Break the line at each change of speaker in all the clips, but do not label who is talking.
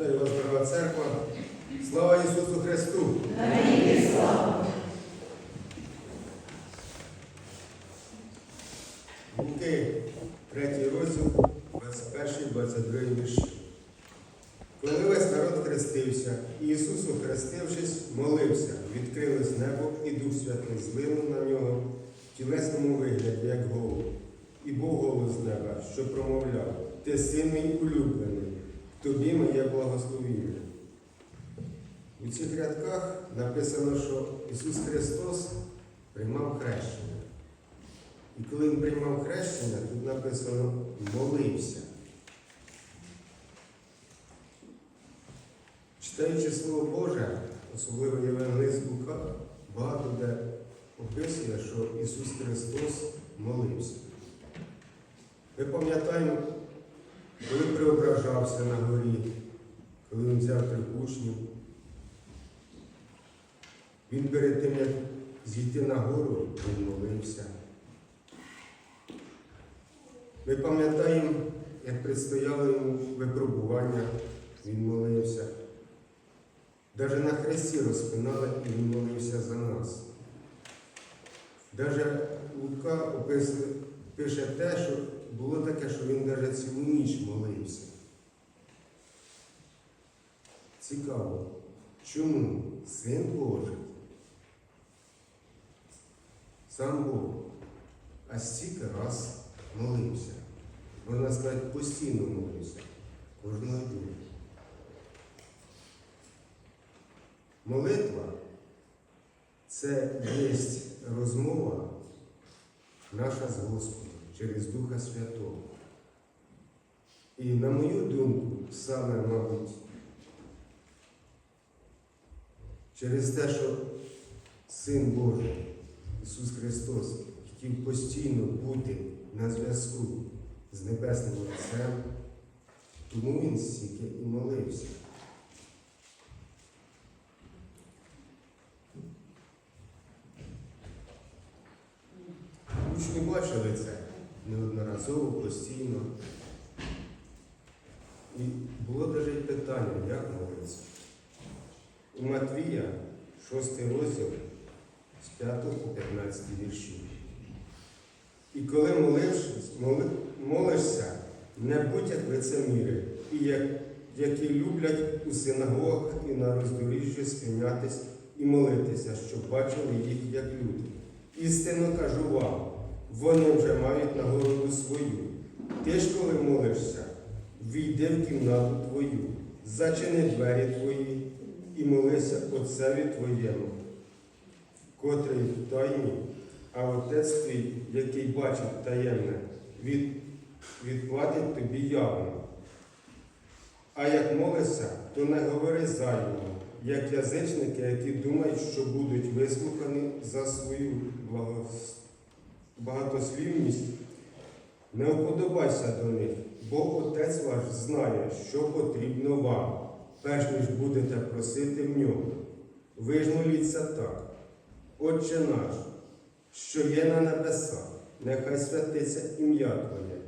Вітаю вас, дорога церква. Слава Ісусу Христу! Луки, третій розділ, 21-22 вірші. Коли весь народ хрестився, і Ісус, охрестившись, молився, відкрилось небо, і Дух Святий злинув на нього в тілесному вигляді, як голуб. І був голос з неба, що промовляв: Ти син мій улюблений, тобі моє благословіння. У цих рядках написано, що Ісус Христос приймав хрещення. І коли Він приймав хрещення, тут написано молився. Читаючи Слово Боже, особливо Євангелист Лука, багато де описує, що Ісус Христос молився. Ми пам'ятаємо, коли преображався на горі, коли він взяв трьох учнів, він перед тим, як зійти на гору, він молився. Ми пам'ятаємо, як предстояло йому випробування, він молився. Навіть на хресті розпинали і він молився за нас. Навіть Лука пише те, що було таке, що він навіть цілу ніч молився. Цікаво, чому Син Божий, сам Бог, а стільки раз молився. Можна сказати, постійно молився. Кожного дня. Молитва це є розмова наша з Господом через Духа Святого. І на мою думку, саме, мабуть, через те, що Син Божий, Ісус Христос, хотів постійно бути на зв'язку з Небесним Отцем, тому Він стільки і молився. Учні бачили це неодноразово, постійно. І було навіть питання, як молитися. У Матвія, 6 розділ, з 5 по 15 вірші. І коли молившись, моли, молишся, не будь як лицеміри, і як, які люблять у синагогах і на роздоріжжі спинятись і молитися, щоб бачили їх як люди. Істинно кажу вам, вони вже мають нагороду свою. Ти ж, коли молишся, війди в кімнату твою, зачини двері твої і молися Отцеві твоєму, котрий в тайні, а Отець твій, який бачить таємне, від, відплатить тобі явно. А як молишся, то не говори зайвого, як язичники, які думають, що будуть вислухані за свою благос- багатослівність. Не вподобайся до них, бо Отець ваш знає, що потрібно вам, перш ніж будете просити в нього. Ви ж моліться так. Отче наш, що є на небесах, нехай святиться ім'я Твоє,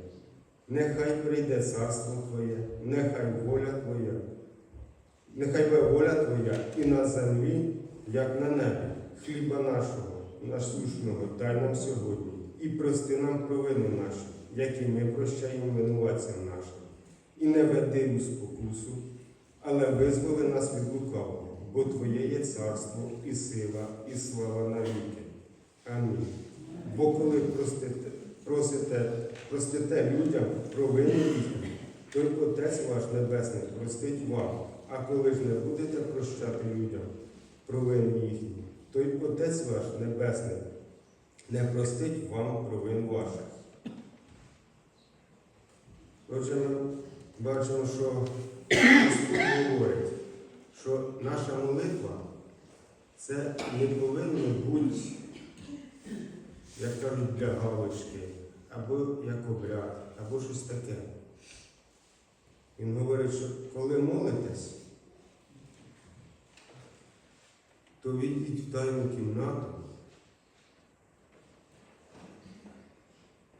нехай прийде царство Твоє, нехай воля Твоя, нехай буде воля Твоя і на землі, як на небі, хліба нашого, насущного, дай нам сьогодні, і прости нам провини наші, які ми прощаємо винуватцям нашим. І не веди у спокусу, але визволи нас від лукавого, бо Твоє є царство, і сила, і слава навіки. Амінь. Бо коли простите, просите, простите людям провини їхні, то й Отець ваш Небесний простить вам, а коли ж не будете прощати людям провини їхні, то й Отець ваш Небесний не простить вам провин ваших. Отже, ми бачимо, що Господь говорить, що наша молитва це не повинно бути, як кажуть, для галочки, або як обряд, або щось таке. Він говорить, що коли молитесь, то війдіть в тайну кімнату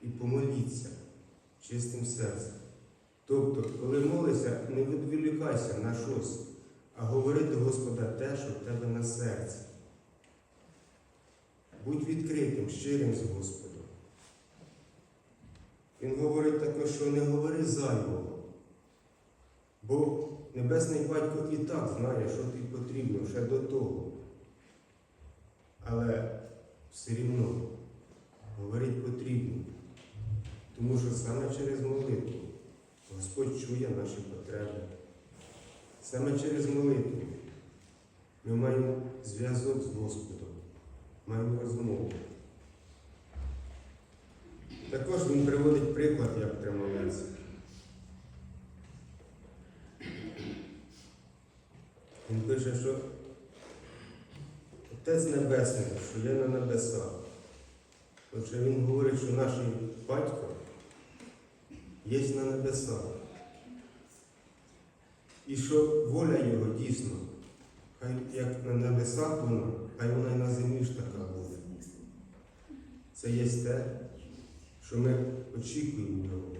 і помоліться чистим серцем. Тобто, коли молишся, не відволікайся на щось, а говори до Господа те, що в тебе на серці. Будь відкритим, щирим з Господом. Він говорить також, що не говори зайвого. Бо Небесний Батько і так знає, що тобі потрібно ще до того. Але все рівно говорити потрібно. Тому що саме через молитву Господь чує наші потреби. Саме через молитву ми маємо зв'язок з Господом, маємо розмову. Також він приводить приклад, як треба молитися. Він пише, що Отець Небесний, що є на небесах. Отже, він говорить, що наш батько є на небесах. І що воля його дійсно, хай як на небесах вона, хай вона і на землі ж така буде. Це є те, що ми очікуємо його.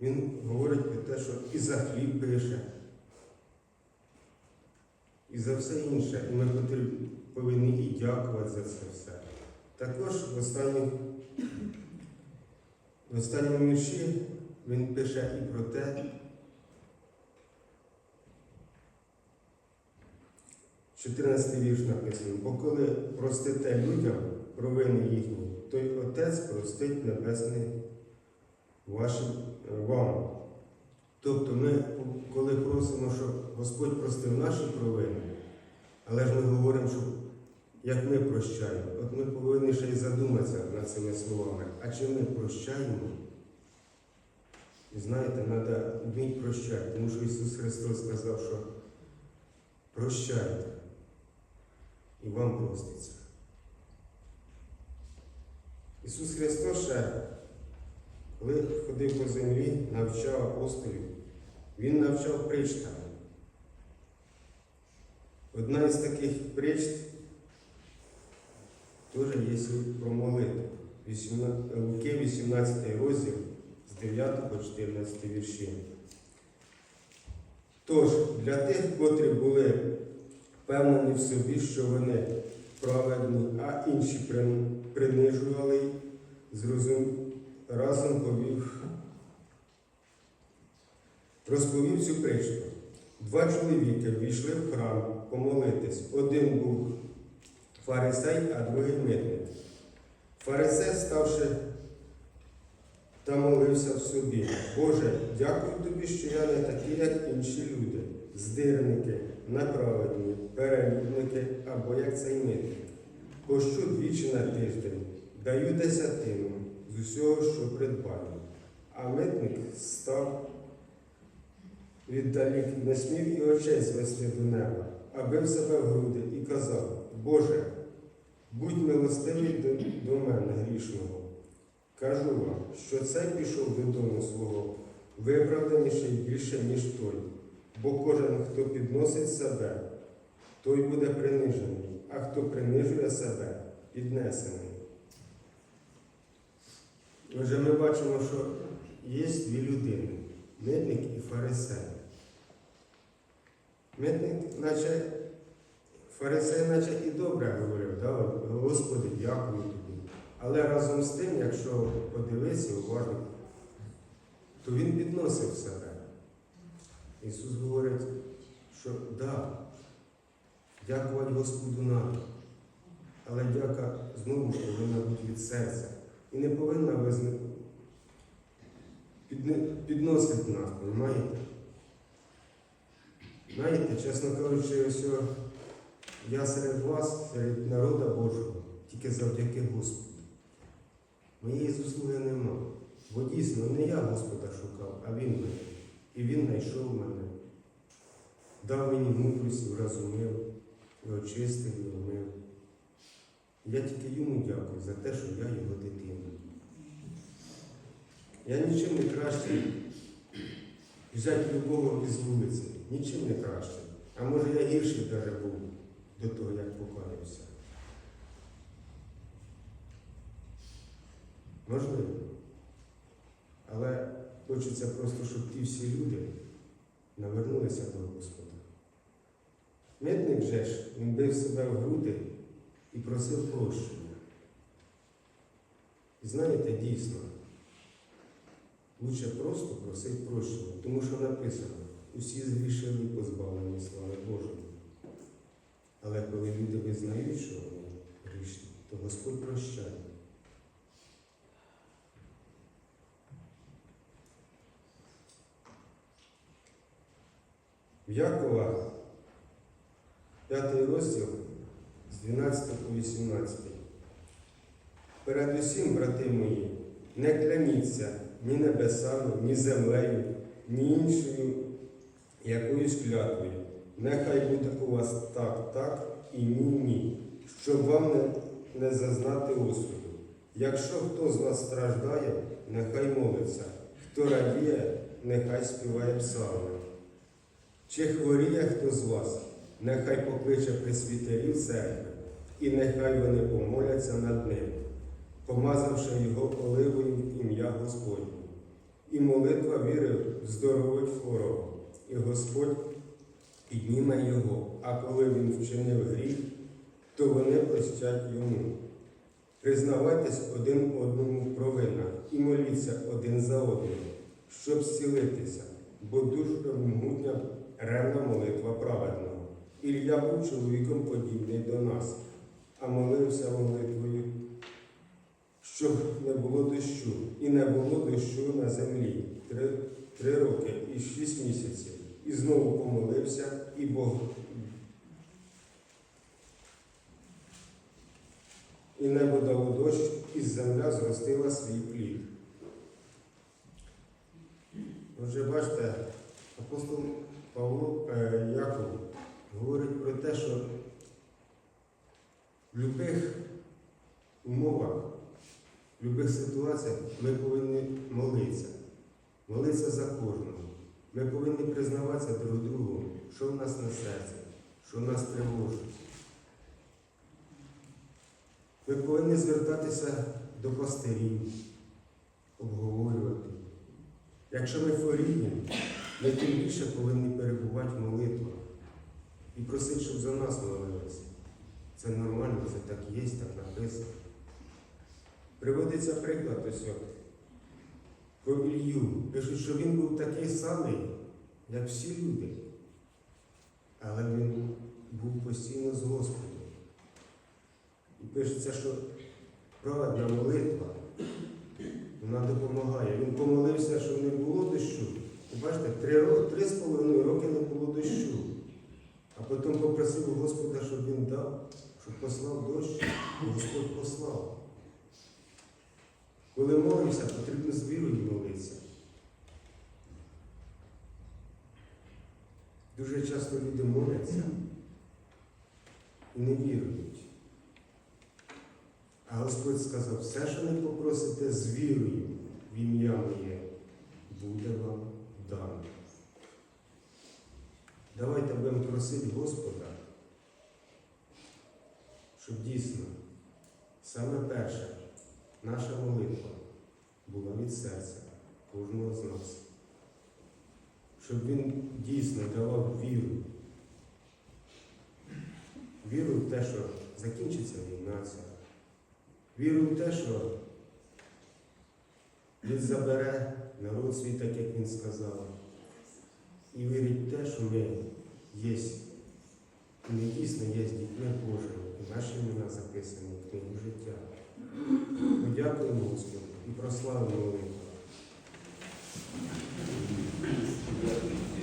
Він говорить про те, що і за хліб пише, і за все інше. І ми повинні і дякувати за це все. Також в останній, в останньому вірші він пише і про те, 14 вірш написано, бо коли простите людям провини їхні, то й Отець простить Небесний вашим е, вам. Тобто ми, коли просимо, щоб Господь простив наші провини, але ж ми говоримо, що як ми прощаємо, от ми повинні ще й задуматися над цими словами. А чи ми прощаємо? І знаєте, треба вміти прощати, тому що Ісус Христос сказав, що прощайте, і вам проститься. Ісус Христос ще, коли ходив по землі, навчав апостолів, Він навчав притчами. Одна із таких притч теж є про молитву. Луки 18 розділ з 9 по 14 вірші. Тож, для тих, котрі були впевнені в собі, що вони праведні, а інші принижували, зрозум... разом повів, розповів цю притчу. Два чоловіки війшли в храм помолитись. Один був фарисей, а другий митник. Фарисей, ставши та молився в собі. Боже, дякую тобі, що я не такий, як інші люди, здирники, неправедні, перелюбники або як цей митник. Пощу двічі на тиждень, даю десятину з усього, що придбаю. А митник став віддалік, не смів і очей звести до неба, а бив себе в груди і казав: Боже, будь милостивий до, до мене грішного. Кажу вам, що цей пішов додому свого, виправданіший більше, ніж той, бо кожен, хто підносить себе, той буде принижений, а хто принижує себе, піднесений. Отже, ми бачимо, що є дві людини митник і фарисей. Митник, наче фарисей, наче і добре говорив, да? Господи, дякую тобі. Але разом з тим, якщо подивитися уважно, то він підносив себе. Ісус говорить, що да, дякувати Господу надо. Але дяка знову ж повинна бути від серця. І не повинна визна... підне- підносити нас, розумієте? Знаєте, чесно кажучи, ось я серед вас, серед народа Божого, тільки завдяки Господу. Моєї заслуги нема. Бо дійсно не я Господа шукав, а Він мене. І Він знайшов мене. Дав мені мудрість, вразумив, і очистив, і вмив. Я тільки йому дякую за те, що я його дитина. Я нічим не кращий взяти любого із вулиці. Нічим не кращий. А може я гірший навіть був до того, як покаявся. Можливо. Але хочеться просто, щоб ті всі люди навернулися до Господа. Митник же ж, він бив себе в груди і просив прощення. І знаєте, дійсно, лучше просто просити прощення, тому що написано, усі згрішили позбавлені слави Божої. Але коли люди визнають, що вони грішні, то Господь прощає. В Якова, 5 розділ з 12 по 18. Передусім, брати мої, не кляніться ні небесами, ні землею, ні іншою якоюсь клятвою. Нехай буде у вас так, так і ні, ні, щоб вам не, не зазнати осуду. Якщо хто з вас страждає, нехай молиться, хто радіє, нехай співає псалми. Чи хворіє хто з вас, нехай покличе присвітерів церкви, і нехай вони помоляться над ним, помазавши його оливою в ім'я Господнє. І молитва віри здоровить хворого, і Господь підніме його, а коли він вчинив гріх, то вони простять йому. Признавайтесь один одному в провинах і моліться один за одним, щоб зцілитися, бо дуже могутня ревна молитва праведного. Ілля був чоловіком подібний до нас, а молився молитвою, щоб не було дощу, і не було дощу на землі три, три роки і шість місяців. І знову помолився, і Бог. І небо дало дощ, і земля зростила свій плід. Отже, бачите, апостол Павло е, Яков говорить про те, що в будь-яких умовах, в будь-яких ситуаціях ми повинні молитися. Молитися за кожного. Ми повинні признаватися друг другу, що в нас на серці, що в нас тривожить. Ми повинні звертатися до пастирів, обговорювати. Якщо ми хворіємо, ми тим більше повинні перебувати в молитвах і просити, щоб за нас молилися. Це нормально, це так є, так написано. Приводиться приклад ось про Ілью. Пишуть, що він був такий самий, як всі люди. Але він був постійно з Господом. І пишеться, що праведна молитва, вона допомагає. Він помолився, що не було дощу. І бачите, три, ро- три з половиною роки не було дощу. А потім попросив Господа, щоб він дав, щоб послав дощ, і Господь послав. Коли молимося, потрібно з вірою молитися. Дуже часто люди моляться і не вірують. А Господь сказав, все, що не попросите з вірою в ім'я моє, буде вам дано. Давайте будемо просити Господа, щоб дійсно саме перше наша молитва була від серця кожного з нас. Щоб він дійсно давав віру. Віру в те, що закінчиться війна ця. Віру в те, що він забере народ свій, так як він сказав. І вірить в те, що ми є, ми дійсно є дітьми Божими, і наші імена записані в книгу життя. Подякуємо Господу і прославимо молитву. Thank you.